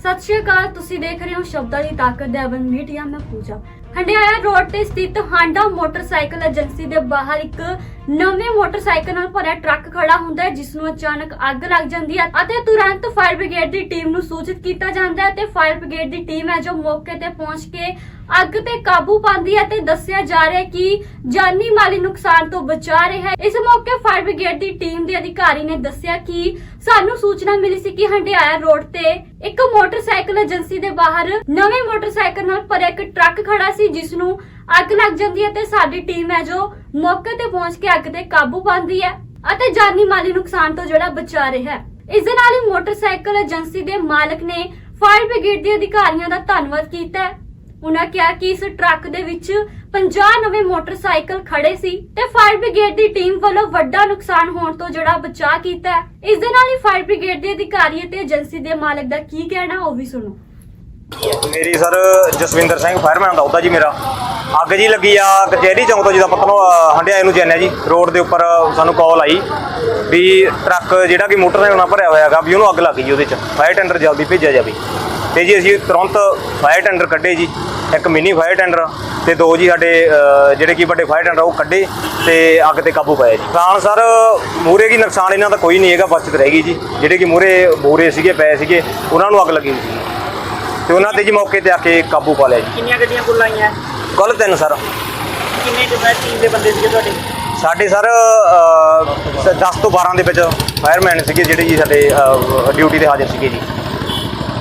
ਸਤਿ ਸ਼੍ਰੀ ਅਕਾਲ, ਤੁਸੀਂ ਦੇਖ ਰਹੇ ਹੋ ਸ਼ਬਦਾਂ ਦੀ ਤਾਕਤ ਦੇ ਅਵਨ ਮੀਡੀਆ, ਮੈਂ ਪੂਜਾ। ਹੰਡਿਆਇਆ ਰੋਡ ਤੇ ਸਥਿਤ ਹਾਂਡਾ ਮੋਟਰਸਾਈਕਲ ਏਜੰਸੀ ਦੇ ਬਾਹਰ ਇੱਕ ਨਵੇਂ ਮੋਟਰਸਾਈਕਲ ਨਾਲ ਭਰਿਆ ਟਰੱਕ ਖੜਾ ਹੁੰਦਾ ਹੈ, ਜਿਸ ਨੂੰ ਅਚਾਨਕ ਅੱਗ ਲੱਗ ਜਾਂਦੀ ਹੈ ਅਤੇ ਤੁਰੰਤ ਫਾਇਰ ਬ੍ਰਿਗੇਡ ਦੀ ਟੀਮ ਨੂੰ ਸੂਚਿਤ ਕੀਤਾ ਜਾਂਦਾ ਹੈ ਤੇ ਫਾਇਰ ਬ੍ਰਿਗੇਡ ਦੀ ਟੀਮ ਹੈ ਜੋ ਮੌਕੇ ਤੇ ਪਹੁੰਚ ਕੇ ਅੱਗ ਤੇ ਕਾਬੂ ਪਾਉਂਦੀ ਹੈ ਤੇ ਦੱਸਿਆ ਜਾ ਰਿਹਾ ਹੈ ਕਿ ਜਾਨੀ ਮਾਲੀ ਨੁਕਸਾਨ ਤੋਂ ਬਚਾ ਰਿਹਾ ਹੈ। ਇਸ ਮੌਕੇ ਫਾਇਰ ਬ੍ਰਿਗੇਡ ਦੀ ਟੀਮ ਦੇ ਅਧਿਕਾਰੀ ਨੇ ਦੱਸਿਆ ਕਿ ਸਾਨੂੰ ਸੂਚਨਾ ਮਿਲੀ ਸੀ ਕਿ ਹੰਡਿਆਇਆ ਰੋਡ ਤੇ ਇੱਕ ਮੋਟਰਸਾਈਕਲ ਏਜੰਸੀ ਦੇ ਬਾਹਰ ਨਵੇਂ ਮੋਟਰਸਾਈਕਲ ਨਾਲ ਭਰਿਆ ਇੱਕ ਟਰੱਕ ਖੜਾ ਸੀ ਜਿਸ ਨੂੰ ਅੱਗ ਲੱਗ ਜਾਂਦੀ ਹੈ ਤੇ ਸਾਡੀ ਟੀਮ ਹੈ ਜੋ ਮੌਕੇ ਤੇ ਪਹੁੰਚ ਕੇ ਅੱਗ ਤੇ ਕਾਬੂ ਪਾਉਂਦੀ ਹੈ ਅਤੇ ਜਾਨੀ ਮਾਲੀ ਨੁਕਸਾਨ ਤੋਂ ਜਿਹੜਾ ਬਚਾ ਰਿਹਾ ਹੈ। ਇਸ ਦੇ ਨਾਲ ਹੀ ਮੋਟਰਸਾਈਕਲ ਏਜੰਸੀ ਦੇ ਮਾਲਕ ਨੇ ਫਾਇਰ ਬ੍ਰਿਗੇਡ ਦੇ ਅਧਿਕਾਰੀਆਂ ਦਾ ਧੰਨਵਾਦ ਕੀਤਾ ਹੈ। ਉਹਨਾਂ ਕਿਹਾ ਕਿ ਇਸ ਟਰੱਕ ਦੇ ਵਿੱਚ 50 ਨਵੇਂ ਮੋਟਰਸਾਈਕਲ ਖੜੇ ਸੀ ਤੇ ਫਾਇਰ ਬ੍ਰਿਗੇਡ ਦੀ ਟੀਮ ਵੱਲੋਂ ਵੱਡਾ ਨੁਕਸਾਨ ਹੋਣ ਤੋਂ ਜਿਹੜਾ ਬਚਾਅ ਕੀਤਾ ਹੈ। ਇਸ ਦੇ ਨਾਲ ਹੀ ਫਾਇਰ ਬ੍ਰਿਗੇਡ ਦੇ ਅਧਿਕਾਰੀ ਅਤੇ ਏਜੰਸੀ ਦੇ ਮਾਲਕ ਦਾ ਕੀ ਕਹਿਣਾ, ਉਹ ਵੀ ਸੁਣੋ। ਮੇਰੀ ਸਰ ਜਸਵਿੰਦਰ ਸਿੰਘ ਫਾਇਰਮੈਨ ਦਾ ਉਹਦਾ ਜੀ ਮੇਰਾ। ਅੱਗ ਜੀ ਲੱਗੀ ਆ ਕਚਹਿਰੀ ਚੌਂਕ ਤੋਂ ਜਿਹਦਾ ਪਤਨੋ ਹੰਡਿਆਏ ਨੂੰ ਜਾਂਦੇ ਜੀ। ਰੋਡ ਦੇ ਉੱਪਰ ਸਾਨੂੰ ਕਾਲ ਆਈ ਵੀ ਟਰੱਕ ਜਿਹੜਾ ਕਿ ਮੋਟਰਸਾਈਕਲ ਨਾਲ ਭਰਿਆ ਹੋਇਆ ਹੈਗਾ ਵੀ ਉਹਨੂੰ ਅੱਗ ਲੱਗ ਗਈ ਉਹਦੇ ਚ। ਫਾਇਰ ਟੈਂਡਰ ਜਲਦੀ ਭੇਜਿਆ ਜਾਵੇ। ਤੇ ਜੀ ਅਸੀਂ ਤੁਰੰਤ ਫਾਇਰ ਟੈਂਡਰ ਕੱਢੇ ਜੀ। ਇੱਕ ਮਿਨੀ ਫਾਇਰ ਟੈਂਡਰ ਤੇ ਦੋ ਜੀ ਸਾਡੇ ਜਿਹੜੇ ਕਿ ਵੱਡੇ ਫਾਇਰ ਟੈਂਡਰ ਉਹ ਕੱਢੇ ਤੇ ਅੱਗ ਤੇ ਕਾਬੂ ਪਾਇਆ ਜੀ। ਨੁਕਸਾਨ ਸਰ ਮੂਰੇ ਕੀ ਨੁਕਸਾਨ ਇਹਨਾਂ ਦਾ ਕੋਈ ਨਹੀਂ ਹੈਗਾ ਬਚਤ ਰਹਿ ਗਈ ਜੀ। ਜਿਹੜੇ ਕਿ ਮੂਰੇ ਬੋਰੇ ਸੀਗੇ, ਪਏ ਸੀਗੇ, ਉਹਨਾਂ ਨੂੰ ਅੱਗ ਲੱਗੀ ਸੀ। ਤੇ ਉਹਨਾਂ ਤੇ ਜੀ ਮੌਕੇ ਤੇ ਆ ਕੇ ਕਾਬੂ ਪਾ ਲਿਆ ਜੀ। ਕਿੰਨੀਆਂ ਗੱਡੀਆਂ ਕੁੱਲ ਆਈਆਂ? ਕੱਲ ਤਿੰਨ ਸਰ। ਕਿੰਨੇ ਟੀਮ ਦੇ ਬੰਦੇ ਸੀਗੇ ਤੁਹਾਡੇ? ਸਾਡੇ ਸਰ 10 ਤੋਂ 12 ਦੇ ਵਿੱਚ ਫਾਇਰਮੈਨ ਸੀਗੇ ਜਿਹੜੇ ਜੀ ਸਾਡੇ ਡਿਊਟੀ ਤੇ ਹਾਜ਼ਰ ਸੀਗੇ ਜੀ।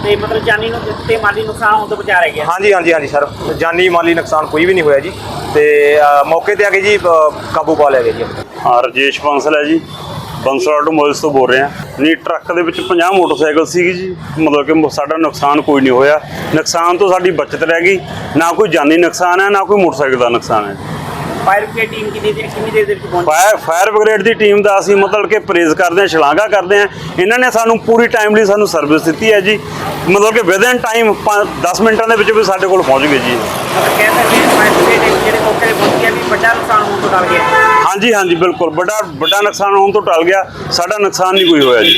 ਤੇ ਮਤਲਬ ਜਾਨੀ ਨੂੰ ਤੇ ਮਾਲੀ ਨੁਕਸਾਨ ਹੋਣ ਤੋਂ ਬਚਾ ਰਹਿ ਗਿਆ। ਹਾਂਜੀ ਹਾਂਜੀ ਹਾਂਜੀ ਸਰ। ਜਾਨੀ ਮਾਲੀ ਨੁਕਸਾਨ ਕੋਈ ਵੀ ਨਹੀਂ ਹੋਇਆ ਜੀ। ਤੇ ਮੌਕੇ ਤੇ ਆ ਕੇ ਜੀ ਕਾਬੂ ਪਾ ਲਿਆ ਗਿਆ ਜੀ। ਹਾਂ ਰਜੇਸ਼ ਬੰਸਲ ਹੈ ਜੀ। ਬੰਸਲ ਆਟੋਮੋਬਾਈਲਸ ਤੋਂ ਬੋਲ ਰਹੇ ਹਾਂ। ਨਹੀਂ ਟਰੱਕ ਦੇ ਵਿੱਚ 50 ਮੋਟਰਸਾਈਕਲ ਸੀਗੀ ਜੀ। ਮਤਲਬ ਕਿ ਸਾਡਾ ਨੁਕਸਾਨ ਕੋਈ ਨਹੀਂ ਹੋਇਆ। ਨੁਕਸਾਨ ਤੋਂ ਸਾਡੀ ਬਚਤ ਰਹਿ ਗਈ। ਨਾ ਕੋਈ ਜਾਨੀ ਨੁਕਸਾਨ ਹੈ ਨਾ ਕੋਈ ਮੋਟਰਸਾਈਕਲ ਦਾ ਨੁਕਸਾਨ ਹੈ। ਫਾਇਰ ਬ੍ਰਿਗੇਡ ਟੀਮ ਕਿੰਨੀ ਦੇ ਕਿੰਨੀ ਦੇਰ ਦੇ ਵਿੱਚ ਪਹੁੰਚੀ? ਫਾਇਰ ਫਾਇਰ ਬ੍ਰਿਗੇਡ ਦੀ ਟੀਮ ਦਾ ਅਸੀਂ ਮਤਲਬ ਕਿ ਪ੍ਰੇਜ਼ ਕਰਦੇ ਹਾਂ ਸ਼ਲਾਘਾ ਕਰਦੇ ਹਾਂ। ਇਹਨਾਂ ਨੇ ਸਾਨੂੰ ਪੂਰੀ ਟਾਈਮਲੀ ਸਾਨੂੰ ਸਰਵਿਸ ਦਿੱਤੀ ਹੈ ਜੀ। ਮਤਲਬ ਕਿ ਵਿਦਨ ਟਾਈਮ 10 ਮਿੰਟਾਂ ਦੇ ਵਿੱਚ ਵੀ ਸਾਡੇ ਕੋਲ ਪਹੁੰਚ ਗਏ ਜੀ। ਕਹਿ ਸਕਦੇ ਹਾਂ ਫਾਇਰ ਬ੍ਰਿਗੇਡ ਜਿਹੜੇ ਮੌਕੇ ਤੇ ਪਹੁੰਚ ਗਿਆ ਵੀ ਵੱਡਾ ਨੁਕਸਾਨ ਹੋਣ ਤੋਂ ਟਲ ਗਿਆ। ਹਾਂਜੀ ਹਾਂਜੀ ਬਿਲਕੁਲ। ਵੱਡਾ ਵੱਡਾ ਨੁਕਸਾਨ ਹੋਣ ਤੋਂ ਟਲ ਗਿਆ। ਸਾਡਾ ਨੁਕਸਾਨ ਨਹੀਂ ਕੋਈ ਹੋਇਆ ਜੀ।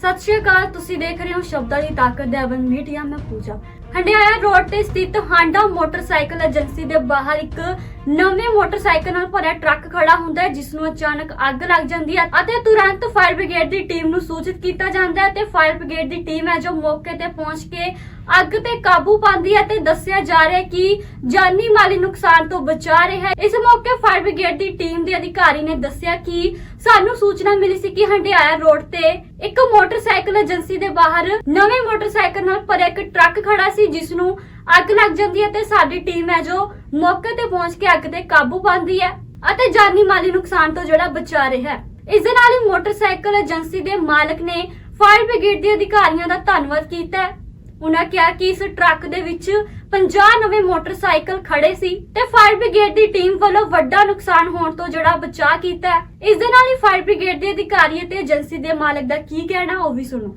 ਸਤਿ ਸ਼੍ਰੀ ਅਕਾਲ ਤੁਸੀਂ ਦੇਖ ਰਹੇ ਹੋ ਸ਼ਬਦਾਂ ਦੀ ਤਾਕਤ ਦੇ ਅਵਨ ਮੀਡੀਆ ਮੈਂ ਪੂਜਾ। ਹੰਡਿਆਇਆ ਰੋਡ ਤੇ ਸਥਿਤ ਹਾਂਡਾ ਮੋਟਰਸਾਈਕਲ ਏਜੰਸੀ ਦੇ ਬਾਹਰ ਇੱਕ ਨਵੇਂ ਮੋਟਰਸਾਈਕਲ ਨਾਲ ਭਰਿਆ ਟਰੱਕ ਖੜਾ ਹੁੰਦਾ ਹੈ ਜਿਸ ਨੂੰ ਅਚਾਨਕ ਅੱਗ ਲੱਗ ਜਾਂਦੀ ਹੈ ਅਤੇ ਤੁਰੰਤ ਫਾਇਰ ਬ੍ਰਿਗੇਡ ਦੀ ਟੀਮ ਨੂੰ ਸੂਚਿਤ ਕੀਤਾ ਜਾਂਦਾ ਹੈ ਤੇ ਫਾਇਰ ਬ੍ਰਿਗੇਡ ਦੀ ਟੀਮ ਹੈ ਜੋ ਮੌਕੇ ਤੇ ਪਹੁੰਚ ਕੇ ਅੱਗ ਤੇ ਕਾਬੂ ਪਾਉਂਦੀ ਹੈ ਤੇ ਦੱਸਿਆ ਜਾ ਰਿਹਾ ਹੈ ਕਿ ਜਾਨੀ ਮਾਲੀ ਨੁਕਸਾਨ ਤੋਂ ਬਚਾ ਰਿਹਾ ਹੈ। ਇਸ ਮੌਕੇ ਫਾਇਰ ਬ੍ਰਿਗੇਡ ਦੀ ਟੀਮ ਦੇ ਅਧਿਕਾਰੀ ਨੇ ਦੱਸਿਆ ਕਿ ਸਾਨੂੰ ਸੂਚਨਾ ਮਿਲੀ ਸੀ ਕਿ ਹੰਡਿਆਇਆ ਰੋਡ ਤੇ ਇੱਕ ਮੋਟਰਸਾਈਕਲ ਏਜੰਸੀ ਦੇ ਬਾਹਰ ਨਵੇਂ ਮੋਟਰਸਾਈਕਲ ਨਾਲ ਭਰਿਆ ਇੱਕ ਟਰੱਕ ਖੜਾ ਸੀ ਜਿਸ ਨੂੰ ਅੱਗ ਲੱਗ ਜਾਂਦੀ ਹੈ ਤੇ ਸਾਡੀ ਟੀਮ ਹੈ ਜੋ ਮੌਕੇ ਤੇ ਪਹੁੰਚ ਕੇ ਅੱਗ ਤੇ ਕਾਬੂ ਪਾਉਂਦੀ ਹੈ ਅਤੇ ਜਾਨੀ ਮਾਲੀ ਨੁਕਸਾਨ ਤੋਂ ਜਿਹੜਾ ਬਚਾ ਰਿਹਾ ਹੈ। ਇਸ ਦੇ ਨਾਲ ਹੀ ਮੋਟਰਸਾਈਕਲ ਏਜੰਸੀ ਦੇ ਮਾਲਕ ਨੇ ਫਾਇਰ ਬ੍ਰਿਗੇਡ ਦੇ ਅਧਿਕਾਰੀਆਂ ਦਾ ਧੰਨਵਾਦ ਕੀਤਾ ਹੈ। ਉਹਨਾਂ ਕਿਹਾ ਕਿ ਇਸ ਟਰੱਕ ਦੇ ਵਿੱਚ 50 ਨਵੇਂ ਮੋਟਰਸਾਈਕਲ ਖੜੇ ਸੀ ਤੇ ਫਾਇਰ ਬ੍ਰਿਗੇਡ ਦੀ ਟੀਮ ਵੱਲੋਂ ਵੱਡਾ ਨੁਕਸਾਨ ਹੋਣ ਤੋਂ ਜਿਹੜਾ ਬਚਾਅ ਕੀਤਾ ਇਸ ਦੇ ਨਾਲ ਹੀ ਫਾਇਰ ਬ੍ਰਿਗੇਡ ਦੇ ਅਧਿਕਾਰੀ ਅਤੇ ਏਜੰਸੀ ਦੇ ਮਾਲਕ ਦਾ ਕੀ ਕਹਿਣਾ, ਉਹ ਵੀ ਸੁਣੋ।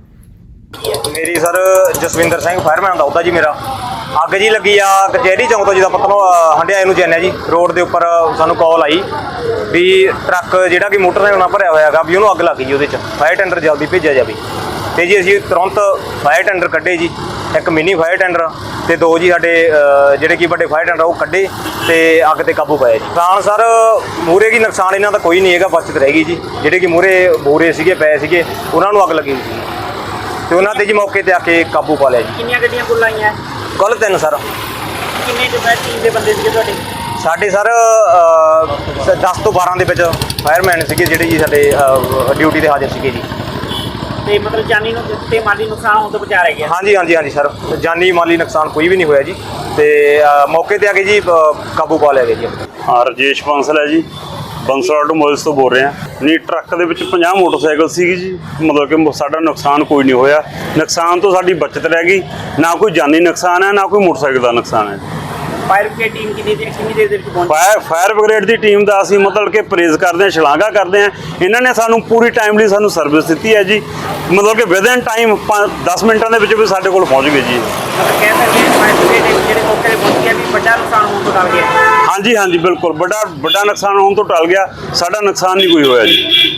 ਮੇਰੀ ਸਰ ਜਸਵਿੰਦਰ ਸਿੰਘ ਫਾਇਰਮੈਨ ਦਾ ਉਹਦਾ ਜੀ ਮੇਰਾ। ਅੱਗ ਜੀ ਲੱਗੀ ਆ, ਕਚਹਿਰੀ ਚੌਂਕ ਤੋਂ ਜਿਹਦਾ ਪਤਨੋ ਹੰਡਿਆਏ ਨੂੰ ਜਾਂਦੇ ਜੀ। ਰੋਡ ਦੇ ਉੱਪਰ ਸਾਨੂੰ ਕਾਲ ਆਈ ਵੀ ਟਰੱਕ ਜਿਹੜਾ ਕਿ ਮੋਟਰਸਾਈਕਲ ਨਾਲ ਭਰਿਆ ਹੋਇਆ ਹੈਗਾ, ਵੀ ਉਹਨੂੰ ਅੱਗ ਲੱਗ ਗਈ ਉਹਦੇ ਚ। ਫਾਇਰ ਟੈਂਡਰ ਜਲਦੀ ਭੇਜਿਆ ਜਾਵੇ। ਤੇ ਜੀ ਅਸੀਂ ਤੁਰੰਤ ਫਾਇਰ ਟੈਂਡਰ ਕੱਢੇ ਜੀ। ਇੱਕ ਮਿਨੀ ਫਾਇਰ ਟੈਂਡਰ ਤੇ ਦੋ ਜੀ ਸਾਡੇ ਜਿਹੜੇ ਕਿ ਵੱਡੇ ਫਾਇਰ ਟੈਂਡਰ ਉਹ ਕੱਢੇ ਤੇ ਅੱਗ ਤੇ ਕਾਬੂ ਪਾਇਆ ਜੀ। ਨੁਕਸਾਨ ਸਰ ਮੂਰੇ ਕੀ ਨੁਕਸਾਨ ਇਹਨਾਂ ਦਾ ਕੋਈ ਨਹੀਂ ਹੈਗਾ ਬਚਤ ਰਹਿ ਗਈ ਜੀ। ਜਿਹੜੇ ਕਿ ਮੂਰੇ ਬੋਰੇ ਸੀਗੇ ਪਏ ਸੀਗੇ ਉਹਨਾਂ ਨੂੰ ਅੱਗ ਲੱਗੀ ਸੀ। ਤੇ ਉਹਨਾਂ ਤੇ ਜੀ ਮੌਕੇ ਤੇ ਆ ਕੇ ਕਾਬੂ ਪਾ ਲਿਆ ਜੀ। ਕਿੰਨੀਆਂ ਗੱਡੀਆਂ ਕੁੱਲ ਆਈਆਂ? ਕੱਲ ਤਿੰਨ ਸਰ। ਕਿੰਨੇ ਟੀਮ ਦੇ ਬੰਦੇ ਸੀਗੇ ਤੁਹਾਡੇ? ਸਾਡੇ ਸਰ 10 ਤੋਂ 12 ਦੇ ਵਿੱਚ ਫਾਇਰਮੈਨ ਸੀਗੇ ਜਿਹੜੇ ਜੀ ਸਾਡੇ ਡਿਊਟੀ ਤੇ ਹਾਜ਼ਰ ਸੀਗੇ ਜੀ। ਤੇ ਮਤਲਬ ਜਾਨੀ ਨੂੰ ਤੇ ਮਾਲੀ ਨੁਕਸਾਨ ਹੋਣ ਤੋਂ ਬਚਾ ਰਹਿ ਗਿਆ ਹਾਂਜੀ ਹਾਂਜੀ ਹਾਂਜੀ ਸਰ। ਜਾਨੀ ਮਾਲੀ ਨੁਕਸਾਨ ਕੋਈ ਵੀ ਨਹੀਂ ਹੋਇਆ ਜੀ। ਤੇ ਅ, ਮੌਕੇ ਤੇ ਆ ਕੇ ਜੀ ਅ, ਕਾਬੂ ਪਾ ਲਿਆ ਗਿਆ ਜੀ ਹਾਂ ਰਜੇਸ਼ ਬੰਸਲ ਹੈ ਜੀ। ਬੰਸਲ ਆਟੋਮੋਬਾਈਲਸ ਤੋਂ ਬੋਲ ਰਹੇ ਹਾਂ। ਨਹੀਂ ਟਰੱਕ ਦੇ ਵਿੱਚ 50 ਮੋਟਰਸਾਈਕਲ ਸੀਗੀ ਜੀ। ਮਤਲਬ ਕਿ ਸਾਡਾ ਨੁਕਸਾਨ ਕੋਈ ਨਹੀਂ ਹੋਇਆ। ਨੁਕਸਾਨ ਤੋਂ ਸਾਡੀ ਬਚਤ ਰਹਿ ਗਈ। ਨਾ ਕੋਈ ਜਾਨੀ ਨੁਕਸਾਨ ਹੈ ਨਾ ਕੋਈ ਮੋਟਰਸਾਈਕਲ ਦਾ ਨੁਕਸਾਨ ਹੈ। ਫਾਇਰ ਬ੍ਰਿਗੇਡ ਟੀਮ ਕਿੰਨੀ ਦੇ ਕਿੰਨੀ ਦੇਰ ਦੇ ਵਿੱਚ ਪਹੁੰਚੀ? ਫਾਇਰ ਫਾਇਰ ਬ੍ਰਿਗੇਡ ਦੀ ਟੀਮ ਦਾ ਅਸੀਂ ਮਤਲਬ ਕਿ ਪ੍ਰੇਜ਼ ਕਰਦੇ ਹਾਂ ਸ਼ਲਾਘਾ ਕਰਦੇ ਹਾਂ। ਇਹਨਾਂ ਨੇ ਸਾਨੂੰ ਪੂਰੀ ਟਾਈਮਲੀ ਸਾਨੂੰ ਸਰਵਿਸ ਦਿੱਤੀ ਹੈ ਜੀ। ਮਤਲਬ ਕਿ ਵਿਦਨ ਟਾਈਮ 10 ਮਿੰਟਾਂ ਦੇ ਵਿੱਚ ਵੀ ਸਾਡੇ ਕੋਲ ਪਹੁੰਚ ਗਏ ਜੀ। ਮਤਲਬ ਕਹਿ ਸਕਦੇ ਹਾਂ ਫਾਇਰ ਬ੍ਰਿਗੇਡ ਜਿਹੜੇ ਮੌਕੇ ਤੇ ਪਹੁੰਚ ਗਿਆ ਵੀ ਵੱਡਾ ਨੁਕਸਾਨ ਹੋਣ ਤੋਂ ਟਲ ਗਿਆ। ਹਾਂਜੀ ਹਾਂਜੀ ਬਿਲਕੁਲ। ਵੱਡਾ ਵੱਡਾ ਨੁਕਸਾਨ ਹੋਣ ਤੋਂ ਟਲ ਗਿਆ। ਸਾਡਾ ਨੁਕਸਾਨ ਨਹੀਂ ਕੋਈ ਹੋਇਆ ਜੀ।